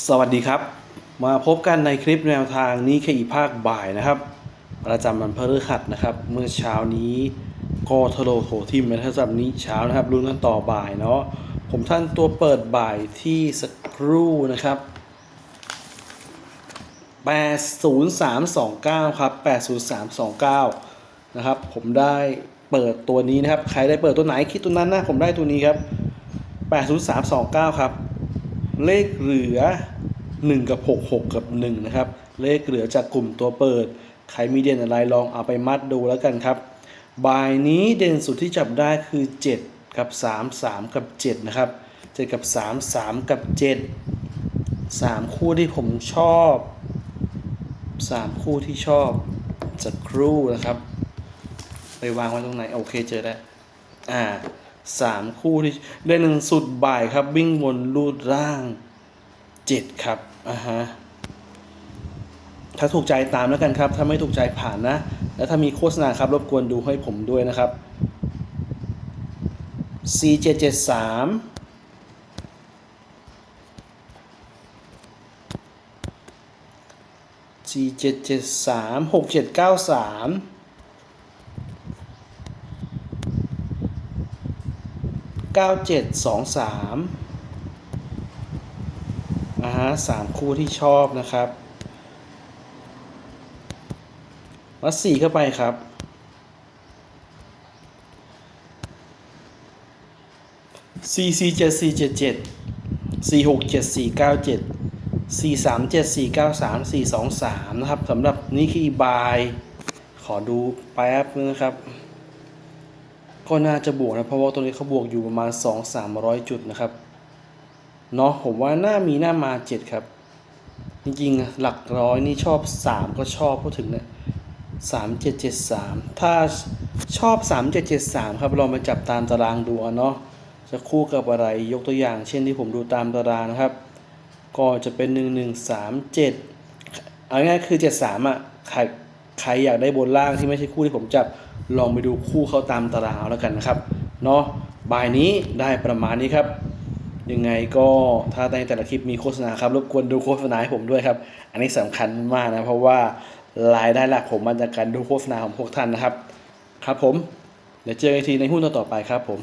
สวัสดีครับ มาพบกันในคลิปแนวทางนี้แค่อีภาคบ่ายนะครับ ประจำวันพฤหัสนะครับ เมื่อเช้านี้ก็ทะโลโถทิมนะครับสำหรับนี้เช้านะครับลุ้นกันต่อบ่ายเนาะผมท่านตัวเปิดบ่ายที่สักครู่นะครับ 80329 ครับ 80329 นะครับ ผมได้เปิดตัวนี้นะครับ ใครได้เปิดตัวไหนคิดตัวนั้นนะผมได้ตัวนี้ครับ 80329 ครับ เลขเหลือ 1 กับ 6 6 กับ 1 นะครับ เลขเหลือจากกลุ่มตัวเปิด ใครมีเด่นอะไรลองเอาไปมัดดูแล้วกันครับบ่ายนี้เด่นสุดที่จับได้คือ 7 กับ 3 3 กับ 7 นะครับ 7 กับ 3 3 กับ 7 3 คู่ที่ผมชอบ 3 คู่ที่ชอบสักครู่นะครับ ไปวางไว้ตรงไหน โอเคเจอแล้วอ่า สามคู่ที่ได้หนึ่งสุดบ่ายครับ วิ่งบนลูดร่างเจ็ดครับอ่าฮะถ้าถูกใจตามแล้วกันครับ ถ้าไม่ถูกใจผ่านนะ แล้วถ้ามีโฆษณาครับรบกวนดูให้ผมด้วยนะครับ C 7 7 3 G 7 7 3 6 7 9 3 9723นะฮะสามคู่ที่ชอบนะครับวัดสี่เข้าไปครับ C C เจ็ด C เจ็ดเจ็ด C หกเจ็ดสี่เก้าเจ็ด C สามเจ็ดสี่เก้าสามสี่สองสามนะครับสำหรับนี่คือบาย ขอดูแป๊บนึงนะครับ ก็น่าจะบวกนะเพราะว่าตัวนี้เขาบวกอยู่ประมาณ 2 300 จุดนะครับเนาะผมว่าน่ามีหน้ามา 7 ครับ จริงๆ หลักร้อยนี่ชอบ 3 ก็ชอบพูดถึงเนี่ย3 7 7 3ถ้าชอบ3 7 7 3ครับลองมาจับตามตารางดูเอาเนาะจะคู่กับอะไรยกตัวอย่าง เช่นที่ผมดูตามตารางนะครับ ก็จะเป็น1 1 3 7เอาง่ายๆคือ73อะใคร ใครอยากได้บนล่างที่ไม่ใช่คู่ที่ผมจับลองไปดูคู่เขาตามตารางแล้วกันนะครับเนาะบ่ายนี้ได้ประมาณนี้ครับ ยังไงก็ถ้าในแต่ละคลิปมีโฆษณาครับรบกวนดูโฆษณาให้ผมด้วยครับ อันนี้สำคัญมากนะเพราะว่ารายได้หลักผมมาจากการดูโฆษณาของพวกท่านนะครับ ครับผมเดี๋ยวเจอกันทีในหุ้นต่อไปครับผม